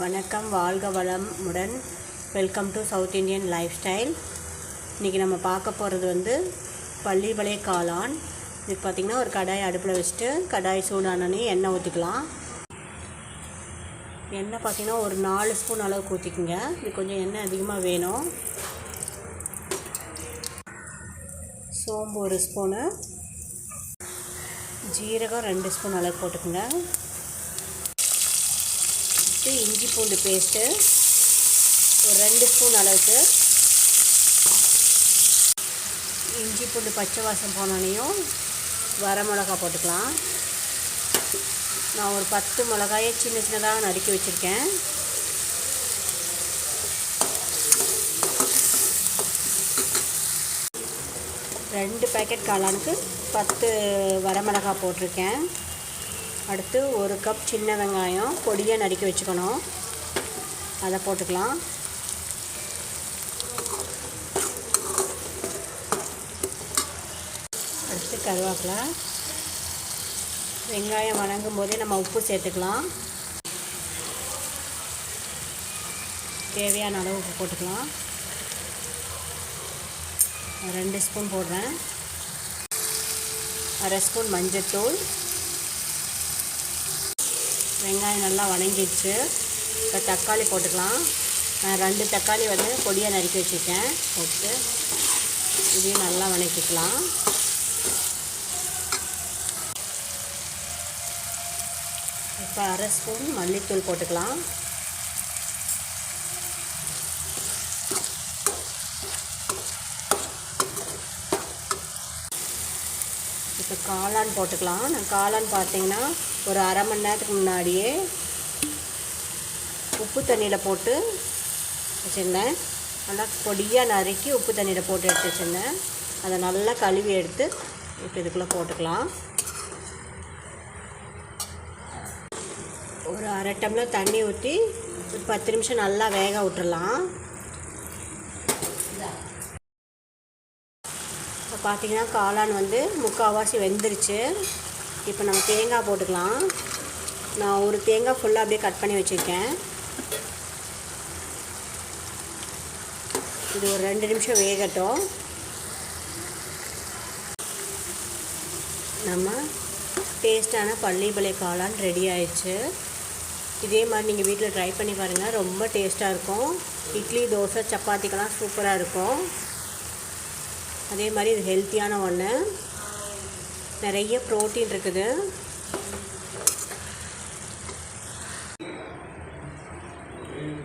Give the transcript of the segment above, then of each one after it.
வணக்கம் வாழ்க வளமுடன். Welcome to south Indian lifestyle இன்றைக்கி நம்ம பார்க்க போகிறது வந்து பள்ளிப்பளைய காளான். இதுக்கு பார்த்திங்கன்னா ஒரு கடாய் அடுப்பில் வச்சுட்டு கடாய் சூடானோடனே எண்ணெய் ஊற்றிக்கலாம் எண்ணெய் பார்த்திங்கன்னா ஒரு நாலு ஸ்பூன் அளவுக்கு ஊற்றிக்குங்க இது கொஞ்சம் எண்ணெய் அதிகமாக வேணும். சோம்பு ஒரு ஸ்பூனு. ஜீரகம் ரெண்டு ஸ்பூன் அளவு போட்டுக்கோங்க. அடுத்து இஞ்சி பூண்டு பேஸ்ட்டு ஒரு ரெண்டு ஸ்பூன் அளவுக்கு. இஞ்சி பூண்டு பச்சை வாசம் போனோடனையும் வர மிளகா போட்டுக்கலாம். நான் ஒரு பத்து மிளகாயை சின்ன சின்னதாக நறுக்கி வச்சுருக்கேன். ரெண்டு பேக்கெட் காளானுக்கு பத்து வரமிளகா போட்டிருக்கேன். அடுத்து ஒரு கப் சின்ன வெங்காயம் பொடியாக நறுக்கி வச்சுக்கணும். அதை போட்டுக்கலாம். அடுத்து கருவேப்பிலை. வெங்காயம் வணங்கும் போதே நம்ம உப்பு சேர்த்துக்கலாம். தேவையான அளவு உப்பு போட்டுக்கலாம். ரெண்டு ஸ்பூன் போடுறேன். அரை ஸ்பூன் மஞ்சத்தூள். வெங்காயம் நல்லா வணங்கிடுச்சு. இப்போ தக்காளி போட்டுக்கலாம். நான் ரெண்டு தக்காளி வந்து பொடியாக நறுக்கி வச்சுருக்கேன். போட்டு இதையும் நல்லா வணக்கிக்கலாம். இப்போ அரை ஸ்பூன் மல்லித்தூள் போட்டுக்கலாம். இப்போ காளான் போட்டுக்கலாம். நான் காளான் பார்த்தீங்கன்னா ஒரு அரை மணி நேரத்துக்கு முன்னாடியே உப்பு தண்ணியில் போட்டு வச்சுருந்தேன். நல்லா பொடியாக நறுக்கி உப்பு தண்ணியில் போட்டு எடுத்து வச்சுருந்தேன். அதை நல்லா கழுவி எடுத்து இப்போ இதுக்குள்ளே போட்டுக்கலாம். ஒரு அரை டம்ளர் தண்ணி ஊற்றி பத்து நிமிஷம் நல்லா வேக விட்டுறலாம். இப்போ பார்த்தீங்கன்னா காளான் வந்து முக்கால்வாசி வெந்துருச்சு. இப்போ நம்ம தேங்காய் போட்டுக்கலாம். நான் ஒரு தேங்காய் ஃபுல்லாக அப்படியே கட் பண்ணி வச்சுருக்கேன். இது ஒரு ரெண்டு நிமிஷம் வேகட்டும். நம்ம டேஸ்ட்டான பள்ளிப்பளை காளான் ரெடி ஆயிடுச்சு. இதே மாதிரி நீங்கள் வீட்டில் ட்ரை பண்ணி பாருங்கள் ரொம்ப டேஸ்ட்டாக இருக்கும். இட்லி தோசை சப்பாத்திக்கெல்லாம் சூப்பராக இருக்கும். அதே மாதிரி இது ஹெல்த்தியான ஒன்று நிறைய ப்ரோட்டீன் இருக்குது.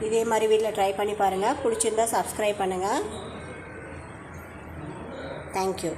இதே மாதிரி வீட்டில் ட்ரை பண்ணி பாருங்கள் பிடிச்சிருந்தால் சப்ஸ்கிரைப் பண்ணுங்கள் தேங்க்யூ